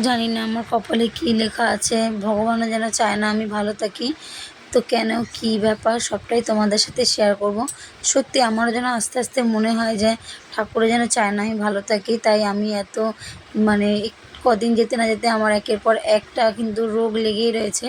জানি না আমার কপালে কী লেখা আছে। ভগবানও যেন চায় না আমি ভালো থাকি। তো কেন, কি ব্যাপার, সবটাই তোমাদের সাথে শেয়ার করব। সত্যি আমারও যেন আস্তে আস্তে মনে হয় যে ঠাকুরে যেন চায় না আমি ভালো থাকি। তাই আমি এত মানে কদিন যেতে না যেতে আমার একের পর একটা কিন্তু রোগ লেগেই রয়েছে।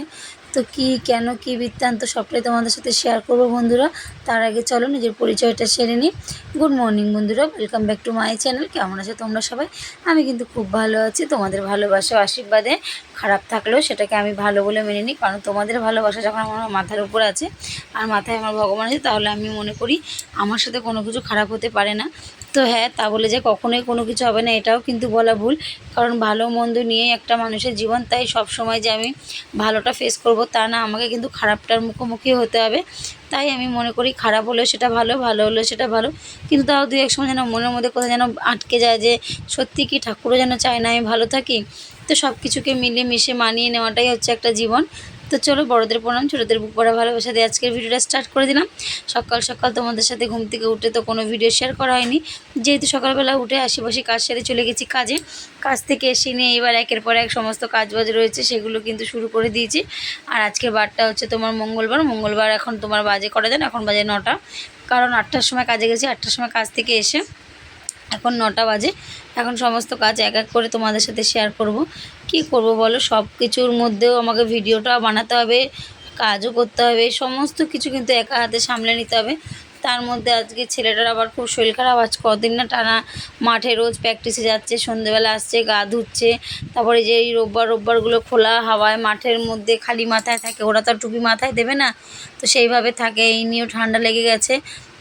তো কি, কেন, কি বৃত্তান্ত সবটাই তোমাদের সাথে শেয়ার করব বন্ধুরা। তার আগে চলো নিজের পরিচয়টা সেরে নিই। গুড মর্নিং বন্ধুরা welcome back to my channel কেমন আছো তোমরা সবাই? আমি কিন্তু খুব ভালো আছি, তোমাদের ভালোবাসা আশীর্বাদে। খারাপ থাকলেও সেটাকে আমি ভালো বলে মেনে নিই। কারণ তোমাদের ভালোবাসা যখন আমার মাথার উপর আছে আর মাথায় আমার ভগবান আছে, তাহলে আমি মনে করি আমার সাথে কোনো কিছু খারাপ হতে পারে না। তো হ্যাঁ তা বলে যে কখনোই কোনো কিছু হবে না, এটাও কিন্তু বলা ভুল। কারণ ভালো মন্দ নিয়েই একটা মানুষের জীবন, তাই সব সময় যে আমি ভালোটা ফেস করব তা না, আমাকে কিন্তু খারাপটার মুখোমুখি হতে হবে। তাই আমি মনে করি খারাপ হলেও সেটা ভালো ভালো হলেও সেটা ভালো। কিন্তু তাও দু এক সময় যেন মনের মধ্যে কোথাও যেন আটকে যায় যে, সত্যি কি ঠাকুরও যেন চায় না আমি ভালো থাকি? তো সব কিছুকে মিলে মিশে মানিয়ে নেওয়াটাই হচ্ছে একটা জীবন। তো চলো বড়দের প্রণাম, ছোটোদের বুক পড়া ভালোবাসা দিয়ে আজকের ভিডিওটা স্টার্ট করে দিলাম। সকাল সকাল তোমাদের সাথে ঘুম থেকে উঠে তো কোনো ভিডিও শেয়ার করা হয়নি। যেহেতু সকালবেলা উঠে আশেপাশে কাজ সেরে চলে গেছি কাজে, কাজ থেকে এসে নিয়ে এবার একের পর এক সমস্ত কাজ বাজ রয়েছে, সেগুলো কিন্তু শুরু করে দিয়েছি। আর আজকের বারটা হচ্ছে তোমার মঙ্গলবার মঙ্গলবার এখন তোমার বাজে করা যায় এখন বাজে নটা। কারণ আটটার সময় কাজে গেছি, আটটার সময় কাজ থেকে এসে এখন নটা বাজে। এখন সমস্ত কাজ এক এক করে তোমাদের সাথে শেয়ার করব। কি করব বলো? সব কিছুর মধ্যেও আমাকে ভিডিওটা বানাতে হবে, কাজও করতে হবে, সমস্ত কিছু কিন্তু একা হাতে সামলে নিতে হবে। তার মধ্যে আজকে ছেলেটার আবার খুব শরীর খারাপ, আজ কদিন না টানা মাঠে রোজ প্র্যাকটিসে যাচ্ছে সন্ধ্যেবেলা আসছে, গা ধুচ্ছে, তারপরে যে এই রোববার রোববারগুলো খোলা হাওয়ায় মাঠের মধ্যে খালি মাথায় থাকে, ওরা তো টুপি মাথায় দেবে না। তো সেইভাবে থাকে, এই নিয়েও ঠান্ডা লেগে গেছে।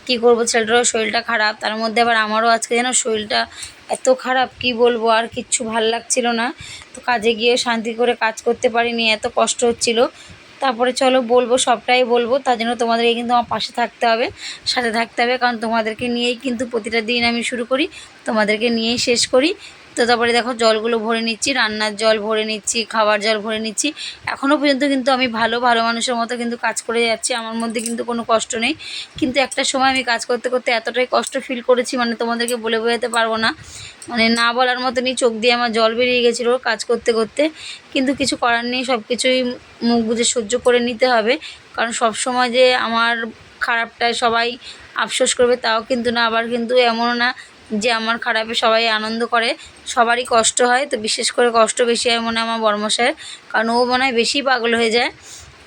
কি করব? ছেলেটারও শরীরটা খারাপ, তার মধ্যে আবার আমারও আজকে যেন শরীরটা এত খারাপ, কি বলব? আর কিচ্ছু ভালো লাগছিল না। তো কাজে গিয়ে শান্তি করে কাজ করতে পারিনি, এত কষ্ট হচ্ছিল। তারপরে চলো বলব, সবটাই বলব। তার জন্য তোমাদেরকে কিন্তু আমার পাশে থাকতে হবে, সাথে থাকতে হবে। কারণ তোমাদেরকে নিয়েই কিন্তু প্রতিটা দিন আমি শুরু করি, তোমাদেরকে নিয়েই শেষ করি। তো তারপরে দেখো জলগুলো ভরে নিচ্ছি, রান্নার জল ভরে নিচ্ছি, খাবার জল ভরে নিচ্ছি। এখনও পর্যন্ত কিন্তু আমি ভালো ভালো মানুষের মতো কিন্তু কাজ করে যাচ্ছি, আমার মধ্যে কিন্তু কোনো কষ্ট নেই। কিন্তু একটা সময় আমি কাজ করতে করতে এতটাই কষ্ট ফিল করেছি মানে তোমাদেরকে বলে বোঝাতে পারব না। মানে না বলার মতনই চোখ দিয়ে আমার জল বেরিয়ে গেছিল কাজ করতে করতে। কিন্তু কিছু করার নেই সব কিছুই মুখ বুঝে সহ্য করে নিতে হবে। কারণ সব সময় যে আমার খারাপটায় সবাই আফসোস করবে, তাও কিন্তু না, আবার কিন্তু এমনও না যে আমার খারাপে সবাই আনন্দ করে, সবারই কষ্ট হয়। তো বিশেষ করে কষ্ট বেশি হয় মনে আমার বর্মশায়ের কারণ ও মনে হয় বেশি পাগল হয়ে যায়।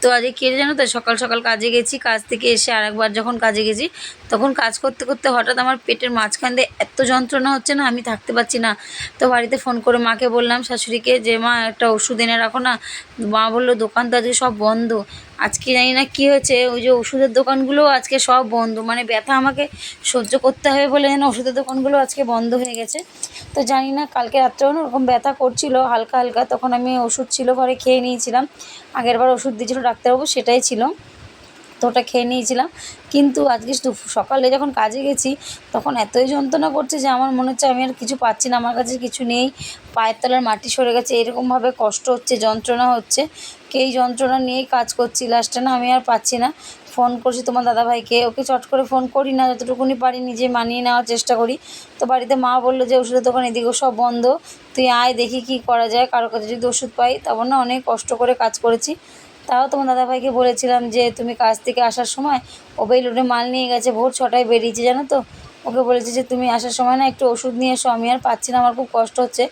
তো আজকে কে জানো তো, সকাল সকাল কাজে গেছি, কাজ থেকে এসে আরেকবার যখন কাজে গেছি, তখন কাজ করতে করতে হঠাৎ আমার পেটের মাঝখান দিয়ে এত যন্ত্রণা হচ্ছে না, আমি থাকতে পারছি না। তো বাড়িতে ফোন করে মাকে বললাম, শাশুড়িকে যে মা একটা ওষুধ এনে রাখো না। মা বলল, দোকান তো আজকে সব বন্ধ। আজকে জানি না কী হয়েছে, ওই যে ওষুধের দোকানগুলো আজকে সব বন্ধ মানে ব্যথা আমাকে সহ্য করতে হবে বলে যেন ওষুধের দোকানগুলো আজকে বন্ধ হয়ে গেছে। তো জানি না, কালকে রাত্রেও ওরকম ব্যথা করছিল, হালকা হালকা, তখন আমি ওষুধ ছিল, ঘরে খেয়ে নিয়েছিলাম। আগেরবার ওষুধ দিয়েছিল ডাক্তারবাবু, সেটাই ছিল। ওটা খেয়ে নিয়েছিলাম। কিন্তু আজকে সকালে যখন কাজে গেছি, তখন এতই যন্ত্রণা করছে যে আমার মনে হচ্ছে আমি আর কিছু পাচ্ছি না, আমার কাছে কিছু নেই। পায়ের তলার মাটি সরে গেছে, এরকমভাবে কষ্ট হচ্ছে, যন্ত্রণা হচ্ছে। এই যন্ত্রণা নিয়েই কাজ করছি? লাস্টে না আমি আর পাচ্ছি না। ফোন করছি তোমার দাদাভাইকে, ওকে চট করে ফোন করি না, যতটুকুনি পারি নিজে মানিয়ে নেওয়ার চেষ্টা করি। তো বাড়িতে মা বলল যে, ওষুধের দোকান এদিকেও সব বন্ধ, তুই আয় দেখি কি করা যায়, কারও কাছে যদি ওষুধ পাই, তখন না অনেক কষ্ট করে কাজ করেছি। তাও তোমার দাদাভাইকে বলেছিলাম যে তুমি কাজ থেকে আসার সময় ও বেলুনে মাল নিয়ে গেছে, ভোর ছটায় বেরিয়েছে, জানো তো? ওকে বলেছি যে তুমি আসার সময় না একটু ওষুধ নিয়ে এসো, আমি আর পাচ্ছি না, আমার খুব কষ্ট হচ্ছে।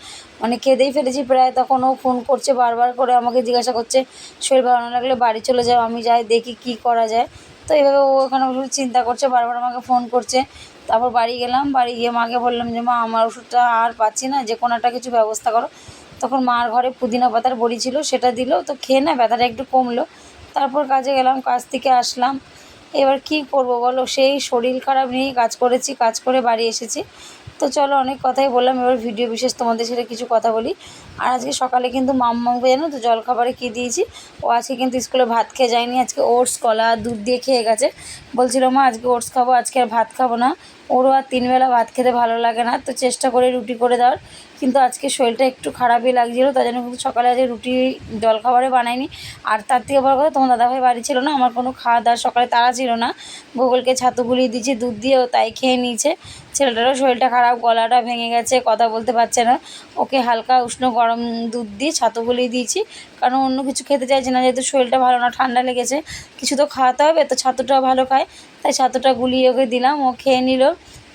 মানে খেতেই ফেলেছি প্রায়, তখন ও ফোন করছে বারবার করে আমাকে জিজ্ঞাসা করছে, শরীর ভালো না লাগলে বাড়ি চলে যাও, আমি যাই দেখি কি করা যায়। তো এইভাবে ও ওখানে চিন্তা করছে, বারবার আমাকে ফোন করছে। তারপর বাড়ি গেলাম, বাড়ি গিয়ে মাকে বললাম যে, মা, আমার ওষুধটা আর পাচ্ছি না, যে কোনো একটা কিছু ব্যবস্থা করো। তখন মার ঘরে পুদিনা পাতার বড়ি ছিল, সেটা দিল, তো খেয়ে না ব্যথাটা একটু কমলো। তারপর কাজে গেলাম, কাজ থেকে আসলাম। এবার কি করব বলো? সেই শরীর খারাপ নিয়েই কাজ করেছি, কাজ করে বাড়ি এসেছি। তো চলো অনেক কথাই বললাম, এবার ভিডিও বিশেষ তোমাদের সাথে কিছু কথা বলি। আর আজকে সকালে কিন্তু মাম্মাকে জানো তো জলখাবারে কী দিয়েছি? ও আজকে কিন্তু স্কুলে ভাত খেয়ে যায়নি, আজকে ওটস, কলা, দুধ দিয়ে খেয়ে গেছে। বলছিল, মা, আজকে ওটস খাব, আজকে আর ভাত খাব না। ওরও আর তিনবেলা ভাত খেতে ভালো লাগে না, তো চেষ্টা করে রুটি করে দেওয়ার। কিন্তু আজকে শরীরটা একটু খারাপই লাগছিল তার জন্য কিন্তু সকালে আজকে রুটি জলখাবারে বানাইনি। আর তার থেকে বড় কথা, তোমার দাদাভাই বাড়ি ছিল না, আমার কোনো খাওয়া দাওয়ার সকালে তাড়া ছিল না। গুগলকে ছাতু গুলিয়ে দিয়েছি, দুধ দিয়েও তাই খেয়ে নিয়েছে। ছেলেটারও শরীরটা খারাপ, গলাটা ভেঙে গেছে, কথা বলতে পারছে না। ওকে হালকা উষ্ণ গরম দুধ দিয়ে ছাতু গলিয়ে দিয়েছি। কারণ অন্য কিছু খেতে চাইছে না, যেহেতু শরীরটা ভালো না, ঠান্ডা লেগেছে। কিছু তো খাওয়াতে হবে, তো ছাতুটা ভালো খায়। তাই ছাতুটা গুলিয়ে ওকে দিলাম, ও খেয়ে নিল।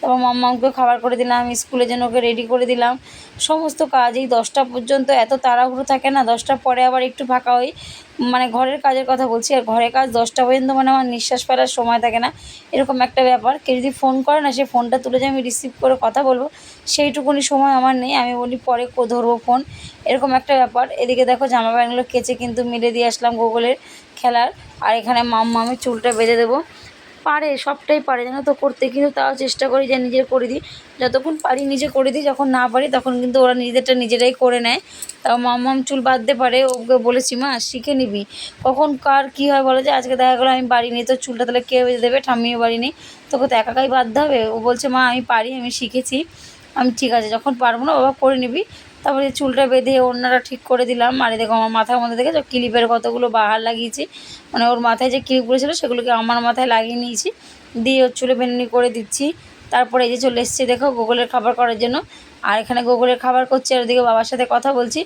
তারপর মাম্মাকে খাবার করে দিলাম স্কুলের জন্য ওকে রেডি করে দিলাম। সমস্ত কাজ এই দশটা পর্যন্ত, এত তাড়াহুড়ো থাকে না দশটার পরে আবার একটু ফাঁকা হই। মানে ঘরের কাজের কথা বলছি, আর ঘরের কাজ দশটা পর্যন্ত মানে আমার নিঃশ্বাস ফেলার সময় থাকে না। এরকম একটা ব্যাপার, কেউ যদি ফোন করে না, সে ফোনটা তুলে যে আমি রিসিভ করে কথা বলব, সেইটুকুনি সময় আমার নেই। আমি বলি, পরে কো, ধরবো ফোন এরকম একটা ব্যাপার। এদিকে দেখো জামা প্যান্টগুলো কেচে কিন্তু মিলে দিয়ে আসলাম গুগলের খেলার। আর এখানে মাম্মা আমি চুলটা বেঁধে দেবো। পারে, সবটাই পারে। জানো তো করতে কিন্তু তাও চেষ্টা করি যে নিজে করে দিই যতক্ষণ পারি নিজে করে দিই, যখন না পারি তখন কিন্তু ওরা নিজেদেরটা নিজেরাই করে নেয়। তাও মাম্মাম চুল বাঁধতে পারে, ওকে বলেছি, মা, শিখে নিবি। কখন কার কী হয় বলে যে, আজকে দেখা গেলো আমি বাড়ি নেই তো চুলটা তাহলে কে বেঁধে দেবে, ঠাম্মিও বাড়ি নেই, তোকে তো একাকাই বাঁধতে হবে? ও বলছে, মা, আমি পারি, আমি শিখেছি। আমি ঠিক আছে, যখন পারব না বাবা, করে নিবি। তারপরে চুলটা বেঁধে ওড়নাটা ঠিক করে দিলাম। আর দেখো আমার মাথার মধ্যে দেখে ক্লিপের কতগুলো বাহার লাগিয়েছি। মানে ওর মাথায় যে ক্লিপগুলো ছিল সেগুলোকে আমার মাথায় লাগিয়ে নিয়েছি। দিয়ে ওর চুলে বেনুনি করে দিচ্ছি। তারপরে এই যে চলে এসেছি দেখো গুগলের খাবার করার জন্য। আর এখানে গুগলের খাবার করছি, আর ওদিকে বাবার সাথে কথা বলছি।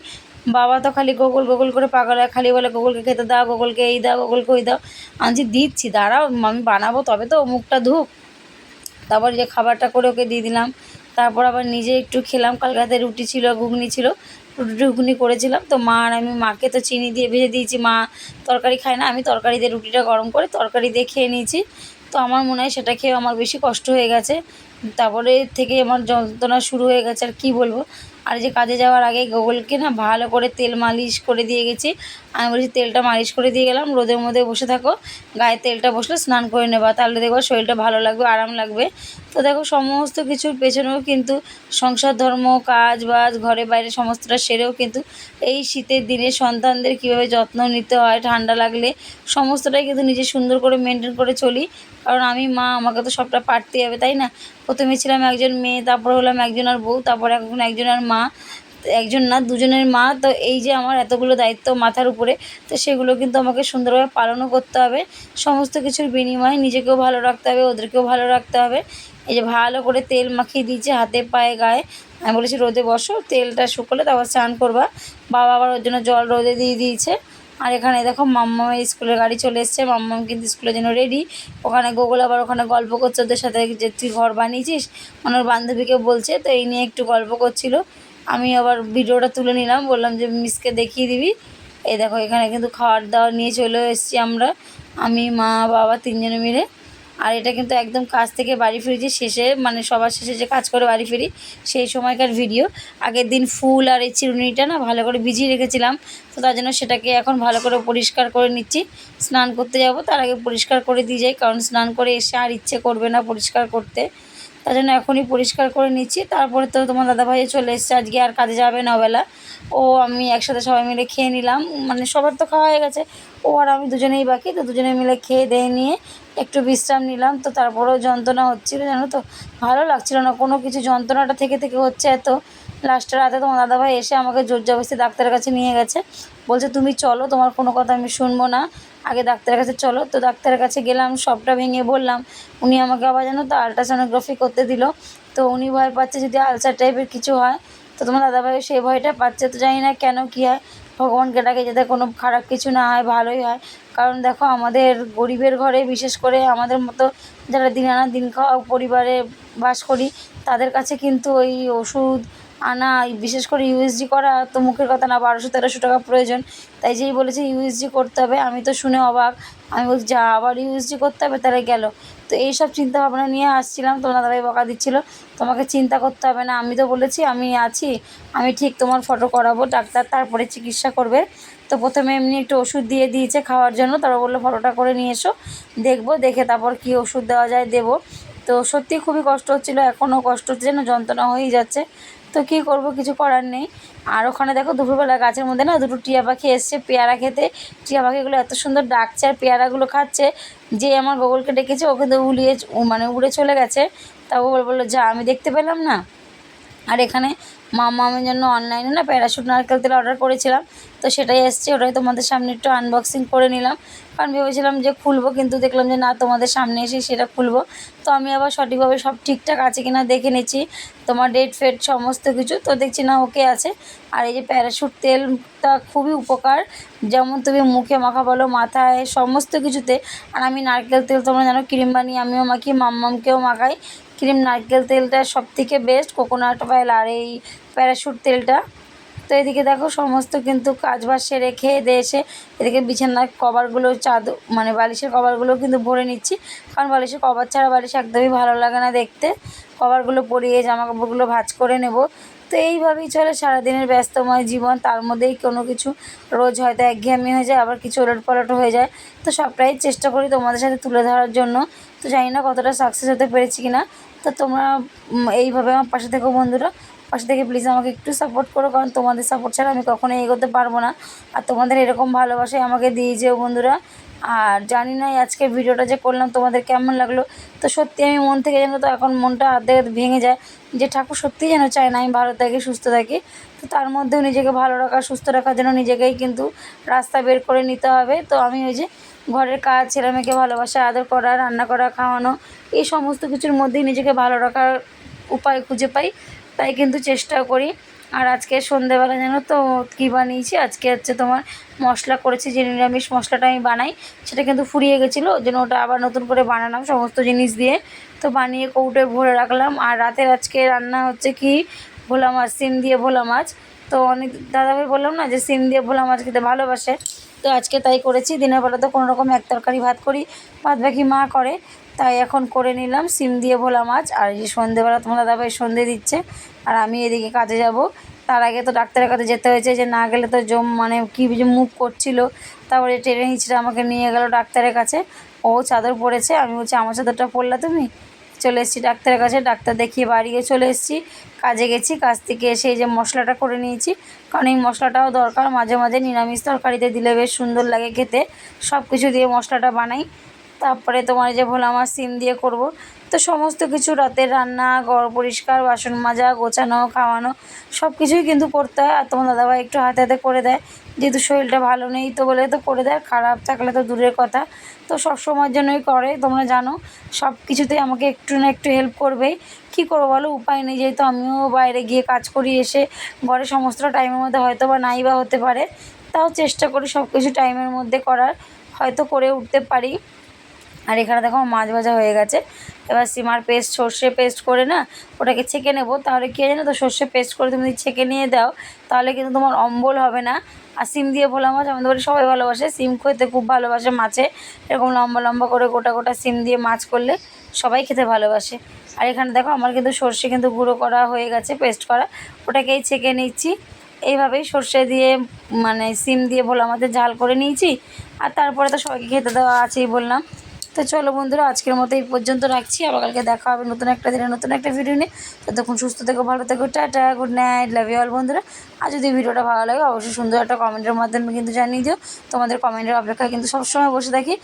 বাবা তো খালি গোগল গোগল করে পাগল হয়। খালি বলে, গোগলকে খেতে দাও, গোগলকে এই দাও, গোগলকে ওই দাও। আনছি দিচ্ছি, দাঁড়াও, আমি বানাবো, তবে তো মুখটা ধুক। তারপর যে খাবারটা করে ওকে দিয়ে দিলাম। তারপর আবার নিজে একটু খেলাম। কাল রাতে রুটি ছিল, ঘুগনি ছিল, রুটি ঘুগনি করেছিলাম। তো মা আর আমি মাকে তো চিনি দিয়ে ভেজে দিয়েছি। মা তরকারি খায় না, আমি তরকারি দিয়ে রুটিটা গরম করে তরকারি দিয়ে খেয়ে নিয়েছি। তো আমার মনে হয় সেটা খেয়ে আমার বেশি কষ্ট হয়ে গেছে। তারপরে থেকে আমার যন্ত্রণা শুরু হয়ে গেছে, আর কী বলব? আর যে কাজে যাওয়ার আগে গোগলকে না ভালো করে তেল মালিশ করে দিয়ে গেছি। আমি বলছি, তেলটা মালিশ করে দিয়ে গেলাম, রোদের মধ্যে বসে থাকো, গায়ে তেলটা বসলে স্নান করে নেবা, তাহলে দেখবা শরীরটা ভালো লাগবে, আরাম লাগবে। তো দেখো, সমস্ত কিছুর পেছনেও কিন্তু সংসার, ধর্ম, কাজ বাজ, ঘরে বাইরে সমস্তটা সেরেও কিন্তু এই শীতের দিনে সন্তানদের কীভাবে যত্ন নিতে হয়, ঠান্ডা লাগলে সমস্তটাই কিন্তু নিজে সুন্দর করে মেনটেন করে চলি। কারণ আমি, মা, আমাকে তো সবটা পারতেই হবে, তাই না? প্রথমে ছিলাম একজন মেয়ে, তারপর হলাম একজন আর বউ, তারপর এখন একজন আর মা, একজন না, দুজনের মা, তো এই যে আমার এতগুলো দায়িত্ব মাথার উপরে, তো সেগুলো কিন্তু আমাকে সুন্দরভাবে পালনও করতে হবে। সমস্ত কিছুর বিনিময়ে নিজেকেও ভালো রাখতে হবে, ওদেরকেও ভালো রাখতে হবে। এই যে ভালো করে তেল মাখিয়ে দিয়েছে, হাতে পায়ে গায়ে। আমি বলেছি রোদে বসো, তেলটা শুকোলে তারপর স্নান করবা। বাবা আবার ওর জন্য জল রোদে দিয়ে দিয়েছে। আর এখানে দেখো মাম্মা স্কুলের গাড়ি চলে এসছে। মাম্মা কিন্তু স্কুলের জন্য রেডি ওখানে গোগল আবার ওখানে গল্প করছে ওদের সাথে যে তুই ঘর বানিয়েছিস? মানে ওর বান্ধবীকে বলছে, তো এই নিয়ে একটু গল্প করছিল। আমি আবার ভিডিওটা তুলে নিলাম, বললাম যে মিসকে দেখিয়ে দিবি। এই দেখো এখানে কিন্তু খাওয়ার দাওয়ার নিয়ে চলে এসছি আমরা। আমি, মা, বাবা তিনজনে মিলে। আর এটা কিন্তু একদম কাজ থেকে বাড়ি ফিরেছি শেষে মানে সবার শেষে যে কাজ করে বাড়ি ফিরি, সেই সময়কার ভিডিও আগের দিন ফুল আর এই চিরুনিটা না ভালো করে ভিজিয়ে রেখেছিলাম, তো তার জন্য সেটাকে এখন ভালো করে পরিষ্কার করে নিচ্ছি। স্নান করতে যাব, তার আগে পরিষ্কার করে দিয়ে যাই, কারণ স্নান করে এসে আর ইচ্ছে করবে না পরিষ্কার করতে। তার জন্য এখনই পরিষ্কার করে নিচ্ছি। তারপরে তো তোমার দাদাভাই চলে এসছে, আজকে আর কাজে যাবে না বেলা ও, আমি একসাথে সবাই মিলে খেয়ে নিলাম মানে সবার তো খাওয়া হয়ে গেছে। ও আর আমি দুজনেই বাকি, তো দুজনে মিলে খেয়ে দিয়ে নিয়ে একটু বিশ্রাম নিলাম, তো তারপরেও যন্ত্রণা হচ্ছিল, জানো তো? ভালো লাগছিল না, কোনো কিছু যন্ত্রণাটা থেকে থেকে হচ্ছে এত। লাস্টের রাতে তোমার দাদাভাই এসে আমাকে জোর জবরদস্তি ডাক্তারের কাছে নিয়ে গেছে। বলছে, তুমি চলো, তোমার কোনো কথা আমি শুনব না। আগে ডাক্তারের কাছে চলো। তো ডাক্তারের কাছে গেলাম, সবটা ভেঙে বললাম। উনি আমাকে আবার জানো তো আলট্রাসোনোগ্রাফি করতে দিল। তো উনি ভয় পাচ্ছে যদি আলসার টাইপের কিছু হয়। তো তোমার দাদাভাই সেই ভয়টা পাচ্ছে। তো জানি না কেন কী হয়। ভগবানকে ডাকে যাতে কোনো খারাপ কিছু না হয়, ভালোই হয়। কারণ দেখো আমাদের গরিবের ঘরে বিশেষ করে আমাদের মতো যারা দিন আনা দিন খাওয়া পরিবারে বাস করি, তাদের কাছে কিন্তু ওই ওষুধ আনা বিশেষ করে ইউএসজি করা তো মুখের কথা না, বারোশো তেরোশো টাকা প্রয়োজন। তাই যেই বলেছে ইউএসজি করতে হবে, আমি তো শুনে অবাক। আমি বলছি, যা, আবার ইউএসজি করতে হবে, তাহলে গেল। তো এইসব চিন্তা ভাবনা নিয়ে আসছিলাম, তোমার দাদাভাই বকা দিচ্ছিল। তোমাকে চিন্তা করতে হবে না, আমি তো বলেছি, আমি আছি, আমি ঠিক তোমার ফটো করাবো, ডাক্তার তারপরে চিকিৎসা করবে। তো প্রথমে এমনি একটু ওষুধ দিয়ে দিয়েছে খাওয়ার জন্য, তারপর বলল ফটোটা করে নিয়ে এসো, দেখব, দেখে তারপর কী ওষুধ দেওয়া যায় দেবো। তো সত্যি খুবই কষ্ট হচ্ছিল এখনও কষ্ট হচ্ছে, যেন যন্ত্রণা হয়েই যাচ্ছে। তো কি করব, কিছু করার নেই। আর ওখানে দেখো দুপুরবেলা গাছের মধ্যে না দুটো টিয়া পাখি এসছে, পেয়ারা খেতে। টিয়া পাখিগুলো এত সুন্দর ডাকছে আর পেয়ারাগুলো খাচ্ছে। যে আমার গোগলকে ডেকেছে, ও কিন্তু উলিয়ে মানে উড়ে চলে গেছে। তা গোগল বলল, যা, আমি দেখতে পেলাম না। আর এখানে মামামের জন্য অনলাইনে না প্যারাশুট নারকেল তেল অর্ডার করেছিলাম, তো সেটাই এসছে, ওটাই তোমাদের সামনে একটু আনবক্সিং করে নিলাম। কারণ ভেবেছিলাম যে খুলবো, কিন্তু দেখলাম যে না, তোমাদের সামনে এসে সেটা খুলবো। তো আমি আবার সঠিকভাবে সব ঠিকঠাক আছে কিনা দেখে নিচ্ছি, তোমার ডেট ফেট সমস্ত কিছু। তো দেখছি না ওকে আছে। আর এই যে প্যারাশুট তেলটা খুবই উপকার, যেমন তুমি মুখে মাখা বলো, মাথায় সমস্ত কিছুতে, আর আমি নারকেল তেল তোমরা জানো ক্রিম বানিয়ে আমিও মাখি, মাম্মামকেও মাখাই। ক্রিম নারকেল তেলটা সব থেকে বেস্ট কোকোনাট অয়েল আর এই প্যারাশুট তেলটা। তো এদিকে দেখো সমস্ত কিন্তু কাজ বাজ সেরে খেয়ে এসে এদিকে বিছানার কভারগুলো চাদ মানে বালিশের কভারগুলো কিন্তু ভরে নিচ্ছি। কারণ বালিশের কভার ছাড়া বালিশ একদমই ভালো লাগে না দেখতে। কভারগুলো পরিয়ে জামা কাপড়গুলো ভাজ করে নেব। তো এইভাবেই চলে সারাদিনের ব্যস্তময় জীবন। তার মধ্যেই কোনো কিছু রোজ হয়তো একঘেয়েমি হয়ে যায়, আবার কিছু ওলট পালট হয়ে যায়। তো সবটাই চেষ্টা করি তোমাদের সাথে তুলে ধরার জন্য। তো জানি না কতটা সাকসেস হতে পেরেছি কিনা। তো তোমরা এইভাবে আমার পাশে থেকো বন্ধুরা। পাশে থেকে প্লিজ আমাকে একটু সাপোর্ট করো, কারণ তোমাদের সাপোর্ট ছাড়া আমি কখনোই এগোতে পারব না। আর তোমাদের এরকম ভালোবাসাই আমাকে দিয়ে যেও বন্ধুরা। আর জানি না আজকে ভিডিওটা যে করলাম, তোমাদের কেমন লাগল? তো সত্যি আমি মন থেকে যেন তো এখন মনটা আর্ধেক ভেঙে যায় যে ঠাকুর সত্যিই যেন চায় না আমি ভালো থাকি, সুস্থ থাকি। তো তার মধ্যেও নিজেকে ভালো রাখা, সুস্থ রাখার জন্য নিজেকেই কিন্তু রাস্তা বের করে নিতে হবে। তো আমি ওই যে ঘরের কাজ ছেলেমেয়েকে ভালোবাসা, আদর করা, রান্না করা, খাওয়ানো, এই সমস্ত কিছুর মধ্যেই নিজেকে ভালো রাখার উপায় খুঁজে পাই। তাই কিন্তু চেষ্টা করি। আর আজকে সন্ধেবেলা যেন তো কী বানিয়েছি? আজকে হচ্ছে তোমার মশলা করেছি, যে নিরামিষ মশলাটা আমি বানাই, সেটা কিন্তু ফুরিয়ে গেছিল। ওই জন্য ওটা আবার নতুন করে বানালাম সমস্ত জিনিস দিয়ে। তো বানিয়ে কৌটোয় ভরে রাখলাম। আর রাতের আজকে রান্না হচ্ছে কি? ভোলা মাছ, সিম দিয়ে ভোলা মাছ। তো অনেক দাদাভাই বললাম না যে, সিম দিয়ে ভোলা মাছ খেতে ভালোবাসে। তো আজকে তাই করেছি। দিনের বেলা তো কোনো রকম এক তরকারি, ভাত করি, বাদ বাকি মা করে। তাই এখন করে নিলাম সিম দিয়ে ভোলা মাছ। আর এই সন্ধেবেলা তোমার দাদাভাই সন্ধে দিচ্ছে, আর আমি এদিকে কাজে যাব। তার আগে তো ডাক্তারের কাছে যেতে হয়েছে যে না গেলে তো জম মানে কী যে মুখ করছিল। তারপরে ট্রেনে হিচড়ে আমাকে নিয়ে গেল ডাক্তারের কাছে। ও চাদর পরেছে, আমি বলছি, আমার চাদরটা পরলা তুমি? চলে এসেছি ডাক্তারের কাছে, ডাক্তার দেখিয়ে বাড়িয়ে চলে এসেছি। কাজে গেছি, কাজ থেকে এসে এই যে মশলাটা করে নিয়েছি। কারণ এই মশলাটাও দরকার, মাঝে মাঝে নিরামিষ তরকারিতে দিলে বেশ সুন্দর লাগে খেতে। সব কিছু দিয়ে মশলাটা বানাই। তারপরে তোমার যে ভোলা মাছ, সিম দিয়ে করব। তো সমস্ত কিছু, রাতের রান্না, ঘর পরিষ্কার, বাসন মাজা, গোছানো, খাওয়ানো সব কিছুই কিন্তু করতে হয়। আর তোমার দাদাভাই একটু হাতে হাতে করে দেয়। যেহেতু শরীরটা ভালো নেই তো বলে তো করে দেয়, খারাপ থাকলে তো দূরের কথা। তো সব সময়ের জন্যই করে, তোমরা জানো। সব কিছুতেই আমাকে একটু না একটু হেল্প করবেই। কী করব বলো? উপায় নেই যেহেতু আমিও বাইরে গিয়ে কাজ করি, এসে ঘরে সমস্ত টাইমের মধ্যে হয়তো বা নাই বা হতে পারে। তাও চেষ্টা করি সব কিছু টাইমের মধ্যে করার। হয়তো করে উঠতে পারি। আর এখানে দেখো মাছ ভাজা হয়ে গেছে। এবার সিমার পেস্ট, সর্ষে পেস্ট করে না, ওটাকে ছেঁকে নেব। তাহলে কী জানো তো, সর্ষে পেস্ট করে তুমি ছেঁকে নিয়ে দাও, তাহলে কিন্তু তোমার অম্বল হবে না। আর সিম দিয়ে ভোলা মাছ আমাদের বাড়ি সবাই ভালোবাসে। সিম খেতে খুব ভালোবাসে মাছে। এরকম লম্বা লম্বা করে গোটা গোটা সিম দিয়ে মাছ করলে সবাই খেতে ভালোবাসে। আর এখানে দেখো আমার কিন্তু সর্ষে কিন্তু গুঁড়ো করা হয়ে গেছে, পেস্ট করা। ওটাকেই ছেঁকে নিচ্ছি। এইভাবেই সর্ষে দিয়ে মানে সিম দিয়ে ভোলা মাছের ঝাল করে নিয়েছি। আর তারপরে তো সবাইকে খেতে দেওয়া আছেই বললাম। তো চলো বন্ধুরা, আজকের মতো এই পর্যন্ত রাখছি। আবার কালকে দেখা হবে নতুন একটা দিনে, নতুন একটা ভিডিও নিয়ে। ততক্ষণ সুস্থ থেকো, ভালো থেকো, tata good night love you all বন্ধুরা। আর যদি ভিডিওটা ভালো লাগে, অবশ্যই সুন্দর একটা কমেন্টের মাধ্যমে কিন্তু জানিয়ে দিও। তোমাদের কমেন্টের অপেক্ষায় কিন্তু সবসময় বসে থাকি।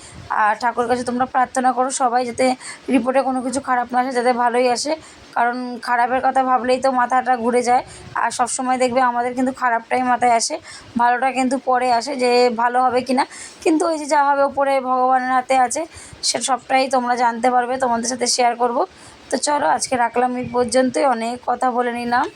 আর ঠাকুর কাছে তোমরা প্রার্থনা করো সবাই যাতে রিপোর্টে কোনো কিছু খারাপ না আসে, যাতে ভালোই আসে। কারণ খারাপের কথা ভাবলেই তো মাথাটা ঘুরে যায়। আর সব সময় দেখবে আমাদের কিন্তু খারাপটাই মাথায় আসে। ভালোটা কিন্তু পরে আসে যে ভালো হবে কি না কিন্তু ওই যে যা হবে ওপরে ভগবানের হাতে আছে, সে সবটাই তোমরা জানতে পারবে। তোমাদের সাথে শেয়ার করব। তো চলো আজকে রাখলাম এই পর্যন্তই। অনেক কথা বলে নিলাম।